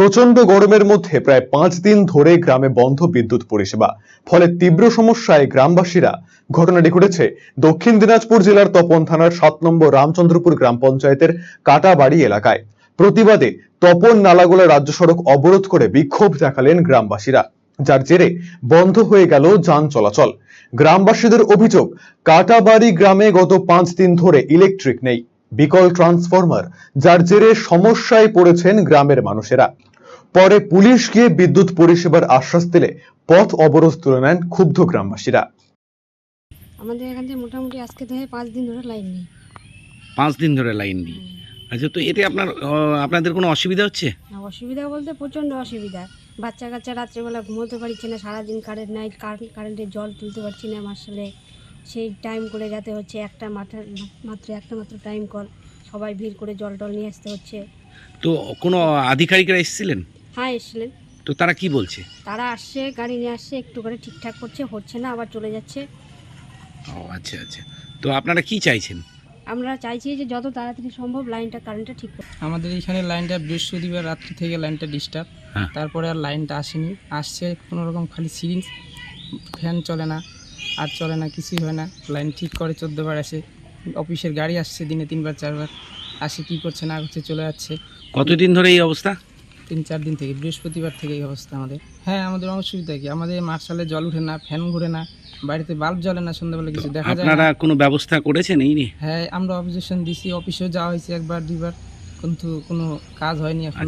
প্রচণ্ড গরমের মধ্যে প্রায় পাঁচ দিন ধরে গ্রামে বন্ধ বিদ্যুৎ পরিষেবা। ফলে তীব্র সমস্যায় গ্রামবাসীরা ঘটনাটি ঘটেছে দক্ষিণ দিনাজপুর জেলার তপন থানার সাত নম্বর রামচন্দ্রপুর গ্রাম পঞ্চায়েতের কাটাবাড়ি এলাকায়। প্রতিবাদে তপন নালাগোলা রাজ্য সড়ক অবরোধ করে বিক্ষোভ দেখালেন গ্রামবাসীরা। যার জেরে বন্ধ হয়ে গেল যান চলাচল। গ্রামবাসীদের অভিযোগ, কাটাবাড়ি গ্রামে গত পাঁচ দিন ধরে ইলেকট্রিক নেই। বিকল ট্রান্সফরমার, যার জেরে সমস্যায় পড়েছেন গ্রামের মানুষেরা। পরে পুলিশ গিয়ে বিদ্যুৎ পরিষেবার আশ্বাস দিলে পথ অবরোধ তুলে নেন ক্ষুব্ধ গ্রামবাসীরা। আমাদের এখান থেকে মোটামুটি আজকে থেকে পাঁচ দিন ধরে লাইন নেই। পাঁচ দিন ধরে লাইন নেই। আচ্ছা তো এতে আপনার আপনাদের কোনো অসুবিধা হচ্ছে? অসুবিধা বলতে প্রচণ্ড অসুবিধা। বাচ্চা কাচ্চা রাত্রেবেলা ঘুমোতে পারছে না সারাদিন কারেন্ট নাই কারেন্ট কারেন্টের জল তুলতে পারছি না মার্শালে সেই টাইম করে যেতে হচ্ছে একটা মাথার মাত্র একটা মাত্র টাইম কল সবাই ভিড় করে জল টল নিয়ে আসতে হচ্ছে। তো কোনো আধিকারিকরা এসেছিলেন? হ্যাঁ এসছিলেন তো তারা কি বলছে? তারা আসছে গাড়ি নিয়ে আসছে একটু করে ঠিকঠাক করছে হচ্ছে না আবার চলে যাচ্ছে। ও আচ্ছা আচ্ছা। তো আপনারা কি চাইছেন? আমরা চাইছি যে যত তাড়াতাড়ি সম্ভব লাইনটা কারেন্টটা ঠিক করতে। আমাদের এখানে লাইনটা বৃহস্পতিবার রাত্রি থেকে লাইনটা ডিস্টার্ব হ্যাঁ। তারপরে আর লাইনটা আসেনি। আসছে কোনো রকম খালি সিরিঞ্জ ফ্যান চলে না আর চলে না কিছুই হয় না। লাইন ঠিক করে চোদ্দোবার আসে। অফিসের গাড়ি আসছে দিনে তিনবার চারবার। আসে কী করছে না করছে চলে যাচ্ছে। কতদিন ধরে এই অবস্থা? তিন চার দিন থেকে বৃহস্পতিবার থেকে এই অবস্থা আমাদের। হ্যাঁ আমাদের অসুবিধা কি? আমাদের মার্শালে জল উঠে না ফ্যান ঘুরে না বাড়িতে বাল্ব জ্বলে না সন্ধ্যাবেলা কিছু দেখা যায় আপনারা না কোনো ব্যবস্থা করেছেন এই নিয়ে? হ্যাঁ আমরা অবজেকশন দিছি অফিসেও যাওয়া হয়েছে একবার দুইবার কিন্তু কোনো কাজ হয়নি এখন।